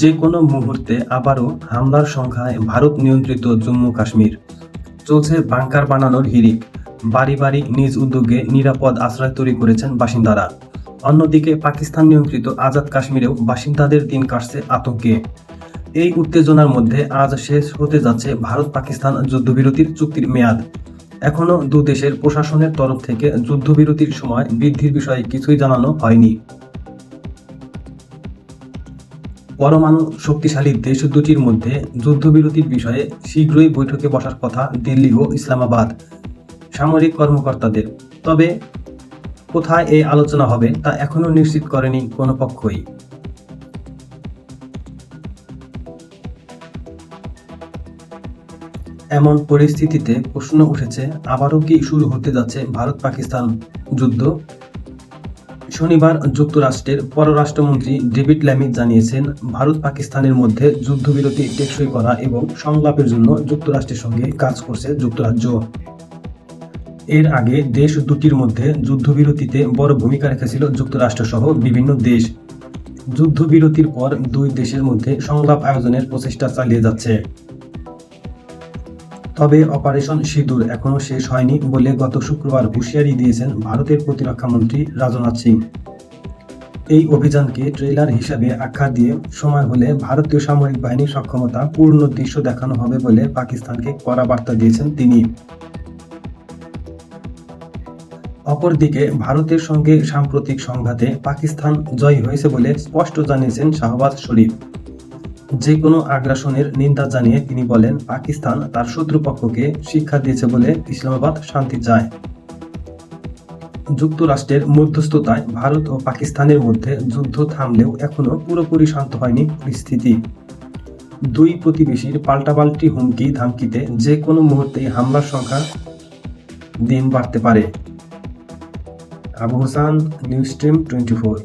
যে কোনো মুহূর্তে আবারও হামলার সংখ্যায় ভারত নিয়ন্ত্রিত জম্মু কাশ্মীর। চলছে বাংকার বানানোর হিরিক বাড়ি বাড়ি নিজ উদ্যোগে নিরাপদ আশ্রয় তৈরি করেছেন বাসিন্দারা। অন্যদিকে পাকিস্তান নিয়ন্ত্রিত আজাদ কাশ্মীরেও বাসিন্দাদের দিন কাটছে আতঙ্কে। এই উত্তেজনার মধ্যে আজ শেষ হতে যাচ্ছে ভারত পাকিস্তান যুদ্ধবিরতির চুক্তির মেয়াদ। এখনও দু দেশের প্রশাসনের তরফ থেকে যুদ্ধবিরতির সময় বৃদ্ধির বিষয়ে কিছুই জানানো হয়নি। পরমাণু শক্তিশালী দেশ দুটির মধ্যে যুদ্ধবিরতির বিষয়ে শীঘ্রই বৈঠকে বসার কথা দিল্লি ও ইসলামাবাদ সামরিক কর্মকর্তাদের। তবে কোথায় এই আলোচনা হবে তা এখনও নিশ্চিত করেনি কোনো পক্ষই। এমন পরিস্থিতিতে প্রশ্ন উঠেছে, আবারও কি শুরু হতে যাচ্ছে ভারত পাকিস্তান যুদ্ধ? শনিবার যুক্তরাষ্ট্রের পররাষ্ট্রমন্ত্রী ডেভিড ল্যামি জানিয়েছেন, ভারত পাকিস্তানের মধ্যে যুদ্ধবিরতি টেকসই করা এবং সংলাপের জন্য যুক্তরাষ্ট্রের সঙ্গে কাজ করছে যুক্তরাজ্য। এর আগে দেশ দুটির মধ্যে যুদ্ধবিরতিতে বড় ভূমিকা রেখেছিল যুক্তরাষ্ট্র সহ বিভিন্ন দেশ। যুদ্ধবিরতির পর দুই দেশের মধ্যে সংলাপ আয়োজনের প্রচেষ্টা চালিয়ে যাচ্ছে। তবে অপারেশন সিঁদুর এখনও শেষ হয়নি বলে গত শুক্রবার হুঁশিয়ারি দিয়েছেন ভারতের প্রতিরক্ষা মন্ত্রী রাজনাথ সিং। এই অভিযানকে ট্রেলার হিসাবে আখ্যা দিয়ে সময় হলে ভারতীয় সামরিক বাহিনীর সক্ষমতা পূর্ণ দৃশ্য দেখানো হবে বলে পাকিস্তানকে কড়া বার্তা দিয়েছেন তিনি। অপরদিকে ভারতের সঙ্গে সাম্প্রতিক সংঘাতে পাকিস্তান জয়ী হয়েছে বলে স্পষ্ট জানিয়েছেন শাহবাজ শরীফ। যে কোনো আগ্রাসনের নিন্দা জানিয়ে তিনি বলেন, পাকিস্তান তার শত্রুপক্ষকে শিক্ষা দিয়েছে বলে ইসলামাবাদ শান্তি চায়। যুক্তরাষ্ট্রের মধ্যস্থতায় ভারত ও পাকিস্তানের মধ্যে যুদ্ধ থামলেও এখনও পুরোপুরি শান্ত হয়নি পরিস্থিতি। দুই প্রতিবেশীর পাল্টাপাল্টি হুমকি ধামকিতে যে কোনো মুহূর্তেই হামলার সংখ্যা দিন বাড়তে পারে। Abu Hossain, news stream twenty four.